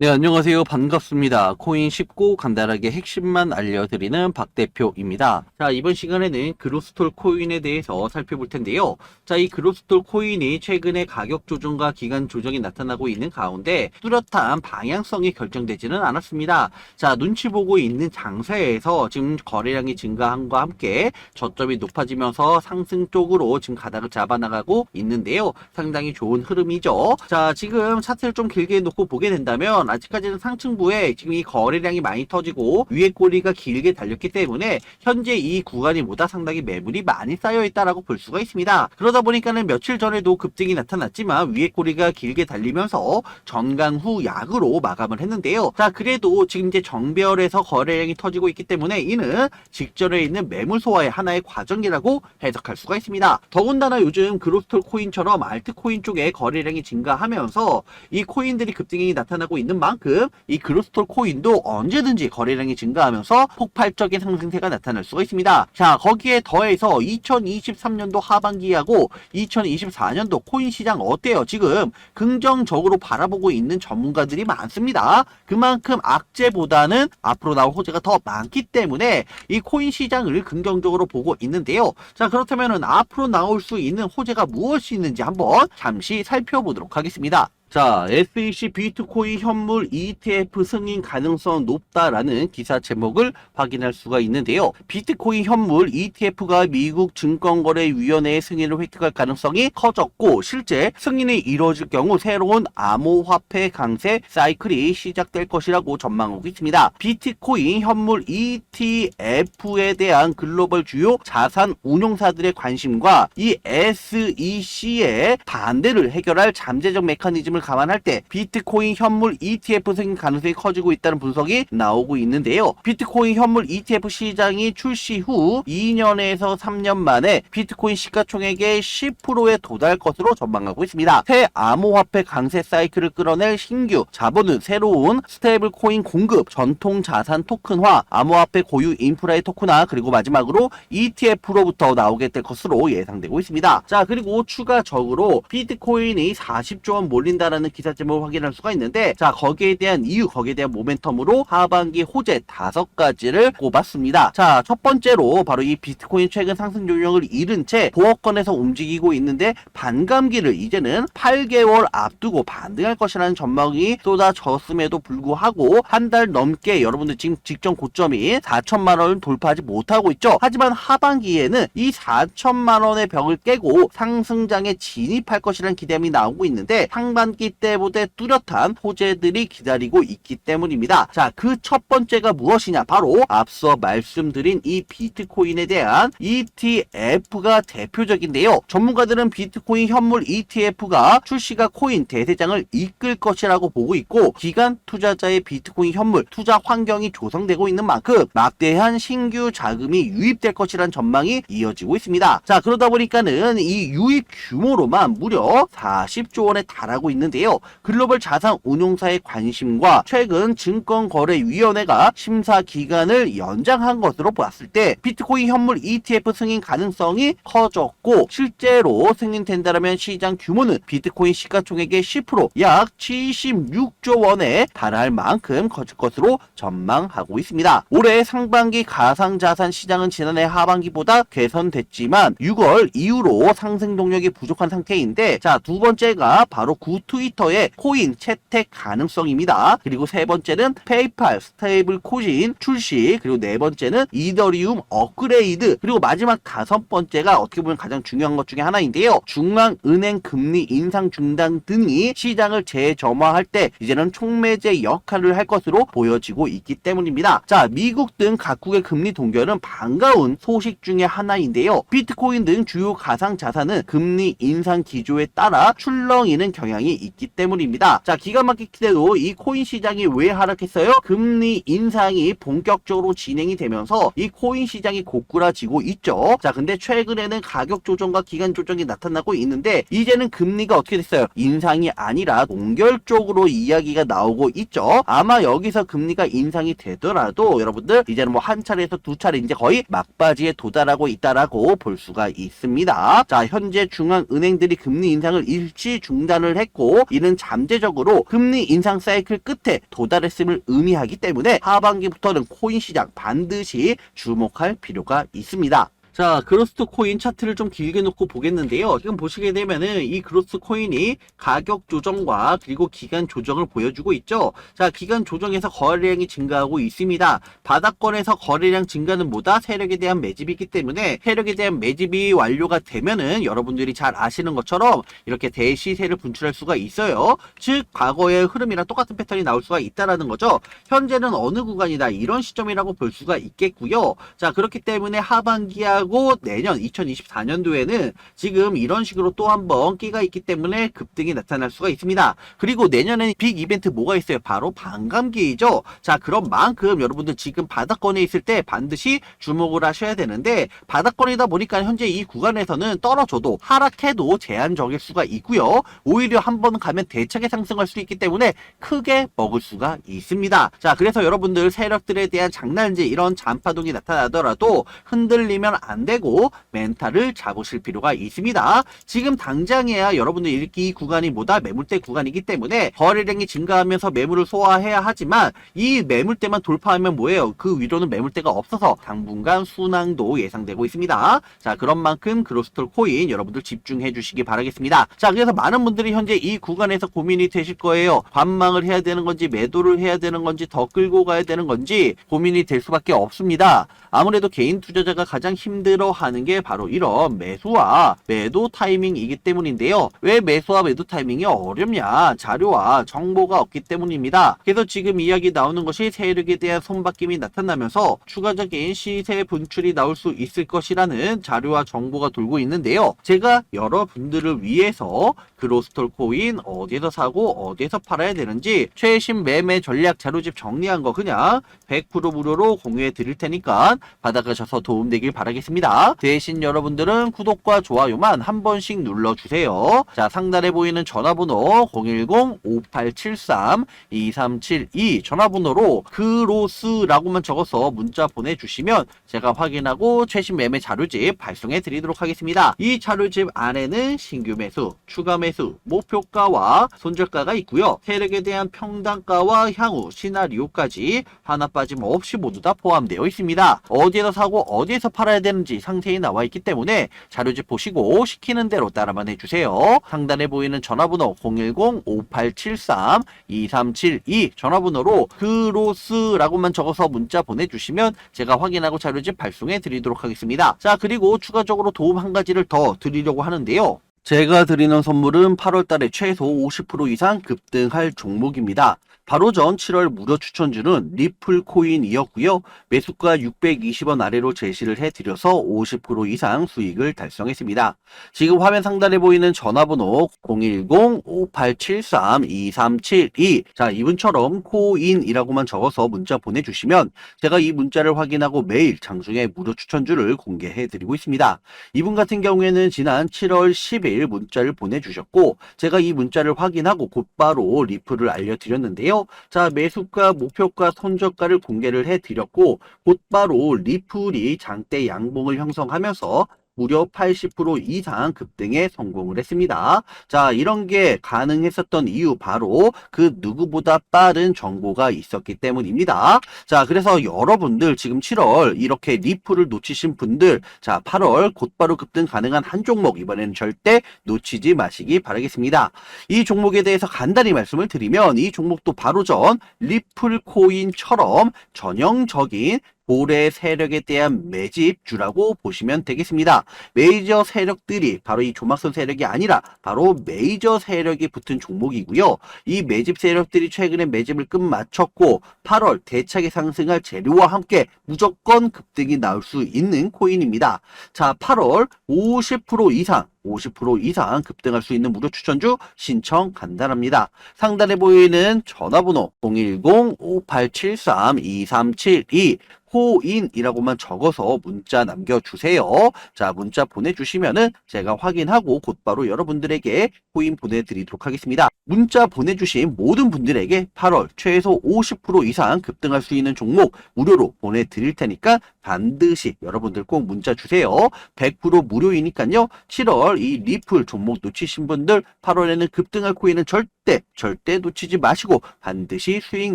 네, 안녕하세요. 반갑습니다. 코인 쉽고 간단하게 핵심만 알려드리는 박 대표입니다. 자, 이번 시간에는 그로스톨 코인에 대해서 살펴볼 텐데요. 자, 이 그로스톨 코인이 최근에 가격 조정과 기간 조정이 나타나고 있는 가운데 뚜렷한 방향성이 결정되지는 않았습니다. 자, 눈치 보고 있는 장세에서 지금 거래량이 증가함과 함께 저점이 높아지면서 상승 쪽으로 지금 가닥을 잡아나가고 있는데요. 상당히 좋은 흐름이죠. 자, 지금 차트를 좀 길게 놓고 보게 된다면 아직까지는 상층부에 지금 이 거래량이 많이 터지고 위에 꼬리가 길게 달렸기 때문에 현재 이 구간이 보다 상당히 매물이 많이 쌓여 있다라고 볼 수가 있습니다. 그러다 보니까는 며칠 전에도 급등이 나타났지만 위에 꼬리가 길게 달리면서 전강 후 약으로 마감을 했는데요. 자, 그래도 지금 이제 정별에서 거래량이 터지고 있기 때문에 이는 직전에 있는 매물 소화의 하나의 과정이라고 해석할 수가 있습니다. 더군다나 요즘 그로스톨 코인처럼 알트코인 쪽에 거래량이 증가하면서 이 코인들이 급등이 나타나고 있는 만큼 이 그로스톨 코인도 언제든지 거래량이 증가하면서 폭발적인 상승세가 나타날 수가 있습니다. 자, 거기에 더해서 2023년도 하반기하고 2024년도 코인 시장 어때요? 지금 긍정적으로 바라보고 있는 전문가들이 많습니다. 그만큼 악재보다는 앞으로 나올 호재가 더 많기 때문에 이 코인 시장을 긍정적으로 보고 있는데요. 자, 그렇다면은 앞으로 나올 수 있는 호재가 무엇이 있는지 한번 잠시 살펴보도록 하겠습니다. 자, SEC 비트코인 현물 ETF 승인 가능성 높다라는 기사 제목을 확인할 수가 있는데요. 비트코인 현물 ETF가 미국 증권거래위원회의 승인을 획득할 가능성이 커졌고 실제 승인이 이루어질 경우 새로운 암호화폐 강세 사이클이 시작될 것이라고 전망하고 있습니다. 비트코인 현물 ETF에 대한 글로벌 주요 자산 운용사들의 관심과 이 SEC의 반대를 해결할 잠재적 메커니즘을 감안할 때 비트코인 현물 ETF 승인 가능성이 커지고 있다는 분석이 나오고 있는데요. 비트코인 현물 ETF 시장이 출시 후 2년에서 3년 만에 비트코인 시가총액의 10%에 도달 것으로 전망하고 있습니다. 새 암호화폐 강세 사이클을 끌어낼 신규 자본은 새로운 스테이블 코인 공급, 전통 자산 토큰화, 암호화폐 고유 인프라의 토큰화, 그리고 마지막으로 ETF로부터 나오게 될 것으로 예상되고 있습니다. 자, 그리고 추가적으로 비트코인이 40조 원 몰린다 라는 기사 제목을 확인할 수가 있는데, 자, 거기에 대한 이유, 거기에 대한 모멘텀으로 하반기 호재 다섯 가지를 꼽았습니다. 자, 첫 번째로 바로 이 비트코인 최근 상승 요령을 잃은 채 보호권에서 움직이고 있는데 반감기를 이제는 8개월 앞두고 반등할 것이라는 전망이 쏟아졌음에도 불구하고 한 달 넘게 여러분들 지금 직전 고점인 4천만 원을 돌파하지 못하고 있죠. 하지만 하반기에는 이 4천만 원의 벽을 깨고 상승장에 진입할 것이라는 기대감이 나오고 있는데 상반기 때보다 뚜렷한 호재들이 기다리고 있기 때문입니다. 자, 그 첫 번째가 무엇이냐? 바로 앞서 말씀드린 이 비트코인에 대한 ETF가 대표적인데요. 전문가들은 비트코인 현물 ETF가 출시가 코인 대세장을 이끌 것이라고 보고 있고 기간 투자자의 비트코인 현물 투자 환경이 조성되고 있는 만큼 막대한 신규 자금이 유입될 것이라는 전망이 이어지고 있습니다. 자, 그러다 보니까는 이 유입 규모로만 무려 40조 원에 달하고 있는 데요. 글로벌 자산 운용사의 관심과 최근 증권거래위원회가 심사 기간을 연장한 것으로 봤을 때 비트코인 현물 ETF 승인 가능성이 커졌고 실제로 승인된다면 시장 규모는 비트코인 시가총액의 10%약 76조 원에 달할 만큼 커질 것으로 전망하고 있습니다. 올해 상반기 가상자산 시장은 지난해 하반기보다 개선됐지만 6월 이후로 상승 동력이 부족한 상태인데 자 두 번째가 바로 구트 위터의 코인 채택 가능성입니다. 그리고 세 번째는 페이팔 스테이블 코인 출시 그리고 네 번째는 이더리움 업그레이드 그리고 마지막 다섯 번째가 어떻게 보면 가장 중요한 것 중에 하나인데요. 중앙은행 금리 인상 중단 등이 시장을 재점화할 때 이제는 촉매제 역할을 할 것으로 보여지고 있기 때문입니다. 자, 미국 등 각국의 금리 동결은 반가운 소식 중에 하나인데요. 비트코인 등 주요 가상 자산은 금리 인상 기조에 따라 출렁이는 경향이 있기 때문입니다. 자, 기가 막히게 도 이 코인 시장이 왜 하락했어요? 금리 인상이 본격적으로 진행이 되면서 이 코인 시장이 고꾸라지고 있죠. 자, 근데 최근에는 가격 조정과 기간 조정이 나타나고 있는데 이제는 금리가 어떻게 됐어요? 인상이 아니라 동결 쪽으로 이야기가 나오고 있죠. 아마 여기서 금리가 인상이 되더라도 여러분들 이제는 뭐 한 차례에서 두 차례 이제 거의 막바지에 도달하고 있다라고 볼 수가 있습니다. 자, 현재 중앙은행들이 금리 인상을 일시 중단을 했고 이는 잠재적으로 금리 인상 사이클 끝에 도달했음을 의미하기 때문에 하반기부터는 코인 시장 반드시 주목할 필요가 있습니다. 자, 그로스트 코인 차트를 좀 길게 놓고 보겠는데요. 지금 보시게 되면은 이 그로스트 코인이 가격 조정과 그리고 기간 조정을 보여주고 있죠. 자, 기간 조정에서 거래량이 증가하고 있습니다. 바닥권에서 거래량 증가는 뭐다? 세력에 대한 매집이기 때문에 세력에 대한 매집이 완료가 되면은 여러분들이 잘 아시는 것처럼 이렇게 대시세를 분출할 수가 있어요. 즉, 과거의 흐름이랑 똑같은 패턴이 나올 수가 있다라는 거죠. 현재는 어느 구간이다 이런 시점이라고 볼 수가 있겠고요. 자, 그렇기 때문에 하반기 하고 내년 2024년도에는 지금 이런 식으로 또 한번 끼가 있기 때문에 급등이 나타날 수가 있습니다. 그리고 내년에는 빅 이벤트 뭐가 있어요? 바로 반감기이죠. 자, 그런 만큼 여러분들 지금 바닥권에 있을 때 반드시 주목을 하셔야 되는데 바닥권이다 보니까 현재 이 구간에서는 떨어져도 하락해도 제한적일 수가 있고요. 오히려 한 번 가면 대차게 상승할 수 있기 때문에 크게 먹을 수가 있습니다. 자, 그래서 여러분들 세력들에 대한 장난지 이런 잔파동이 나타나더라도 흔들리면 안 되고 멘탈을 잡으실 필요가 있습니다. 지금 당장에야 여러분들 이 구간이 뭐다 매물대 구간이기 때문에 거래량이 증가하면서 매물을 소화해야 하지만 이 매물대만 돌파하면 뭐예요? 그 위로는 매물대가 없어서 당분간 순항도 예상되고 있습니다. 자, 그런 만큼 그로스톨 코인 여러분들 집중해 주시기 바라겠습니다. 자, 그래서 많은 분들이 현재 이 구간에서 고민이 되실 거예요. 반망을 해야 되는 건지 매도를 해야 되는 건지 더 끌고 가야 되는 건지 고민이 될 수밖에 없습니다. 아무래도 개인 투자자가 가장 힘 들어하는 게 바로 이런 매수와 매도 타이밍이기 때문인데요. 왜 매수와 매도 타이밍이 어렵냐? 자료와 정보가 없기 때문입니다. 그래서 지금 이야기 나오는 것이 세력에 대한 손바뀜이 나타나면서 추가적인 시세 분출이 나올 수 있을 것이라는 자료와 정보가 돌고 있는데요. 제가 여러분들을 위해서 그로스톨 코인 어디에서 사고 어디에서 팔아야 되는지 최신 매매 전략 자료집 정리한 거 그냥 100% 무료로 공유해 드릴 테니까 받아가셔서 도움되길 바라겠습니다. 대신 여러분들은 구독과 좋아요만 한 번씩 눌러주세요. 자, 상단에 보이는 전화번호 010-5873-2372 전화번호로 그로스라고만 적어서 문자 보내주시면 제가 확인하고 최신 매매 자료집 발송해 드리도록 하겠습니다. 이 자료집 안에는 신규 매수, 추가 매수, 목표가와 손절가가 있고요. 세력에 대한 평단가와 향후 시나리오까지 하나 빠짐없이 모두 다 포함되어 있습니다. 어디에서 사고 어디에서 팔아야 되는지 상세히 나와 있기 때문에 자료집 보시고 시키는 대로 따라만 해주세요. 상단에 보이는 전화번호 010-5873-2372 전화번호로 그로스라고만 적어서 문자 보내주시면 제가 확인하고 자료집 발송해 드리도록 하겠습니다. 자 그리고 추가적으로 도움 한 가지를 더 드리려고 하는데요. 제가 드리는 선물은 8월 달에 최소 50% 이상 급등할 종목입니다. 바로 전 7월 무료 추천주는 리플 코인이었고요. 매수가 620원 아래로 제시를 해드려서 50% 이상 수익을 달성했습니다. 지금 화면 상단에 보이는 전화번호 010-5873-2372 자, 이분처럼 코인이라고만 적어서 문자 보내주시면 제가 이 문자를 확인하고 매일 장중에 무료 추천주를 공개해드리고 있습니다. 이분 같은 경우에는 지난 7월 10일 문자를 보내주셨고 제가 이 문자를 확인하고 곧바로 리플을 알려드렸는데요. 자 매수가, 목표가, 손절가를 공개를 해드렸고 곧바로 리플이 장대 양봉을 형성하면서 무려 80% 이상 급등에 성공을 했습니다. 자, 이런 게 가능했었던 이유 바로 그 누구보다 빠른 정보가 있었기 때문입니다. 자, 그래서 여러분들 지금 7월 이렇게 리플을 놓치신 분들, 자, 8월 곧바로 급등 가능한 한 종목 이번에는 절대 놓치지 마시기 바라겠습니다. 이 종목에 대해서 간단히 말씀을 드리면 이 종목도 바로 전 리플 코인처럼 전형적인 고래 세력에 대한 매집주라고 보시면 되겠습니다. 메이저 세력들이 바로 이 조막선 세력이 아니라 바로 메이저 세력이 붙은 종목이고요. 이 매집 세력들이 최근에 매집을 끝마쳤고 8월 대차게 상승할 재료와 함께 무조건 급등이 나올 수 있는 코인입니다. 자, 8월 50% 이상 50% 이상 급등할 수 있는 무료 추천주 신청 간단합니다. 상단에 보이는 전화번호 010-5873-2372 코인이라고만 적어서 문자 남겨주세요. 자, 문자 보내주시면은 제가 확인하고 곧바로 여러분들에게 코인 보내드리도록 하겠습니다. 문자 보내주신 모든 분들에게 8월 최소 50% 이상 급등할 수 있는 종목 무료로 보내드릴 테니까 반드시 여러분들 꼭 문자 주세요. 100% 무료이니까요. 7월 이 리플 종목 놓치신 분들 8월에는 급등할 코인은 절대 절대 놓치지 마시고 반드시 수익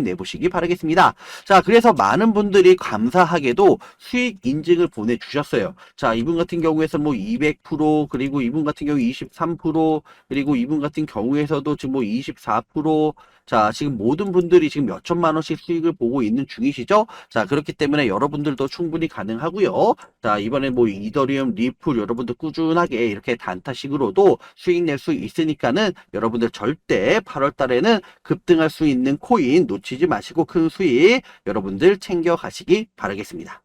내보시기 바라겠습니다. 자, 그래서 많은 분들이 감사하게도 수익 인증을 보내주셨어요. 자, 이분 같은 경우에서 뭐 200% 그리고 이분 같은 경우 23% 그리고 이분 같은 경우에서도 지금 뭐 24% 자, 지금 모든 분들이 지금 몇 천만 원씩 수익을 보고 있는 중이시죠? 자, 그렇기 때문에 여러분들도 충분히 가능하고요. 자, 이번에 뭐 이더리움, 리플 여러분들 꾸준하게 이렇게 단타식으로도 수익 낼 수 있으니까는 여러분들 절대 8월 달에는 급등할 수 있는 코인 놓치지 마시고 큰 수익 여러분들 챙겨 가시기 바라겠습니다.